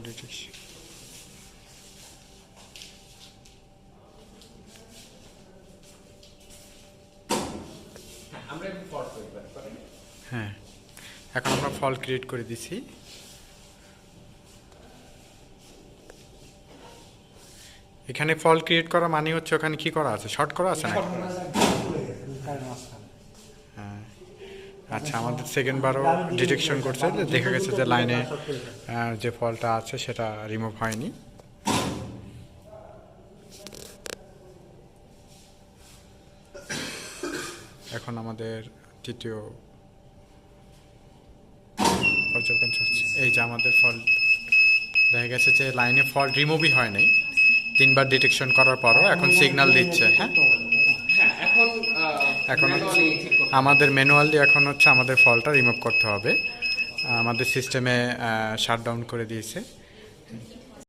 Detection হ্যাঁ হ্যাঁ এখন আমরা ফল ক্রিয়েট করে দিছি। এখানে ফল ক্রিয়েট করা মানে হচ্ছে ওখানে কি করা আছে? শর্ট করা আছে না হ্যাঁ। আচ্ছা আমাদের সেকেন্ড বারও ডিটেকশন করছে দেখা গেছে যে লাইনে যে ফলটা আছে সেটা রিমুভ হয়নি। এখন আমাদের তৃতীয় পর্যবেক্ষণ চলছে। এই যে আমাদের ফল, দেখা গেছে যে লাইনে ফল রিমুভই হয় নাই তিনবার ডিটেকশন করার পরও এখন সিগন্যাল দিচ্ছে হ্যাঁ? এখন এখন আমাদের ম্যানুয়ালি এখন হচ্ছে আমাদের ফলটা রিমুভ করতে হবে। আমাদের সিস্টেমে শাটডাউন করে দিয়েছে।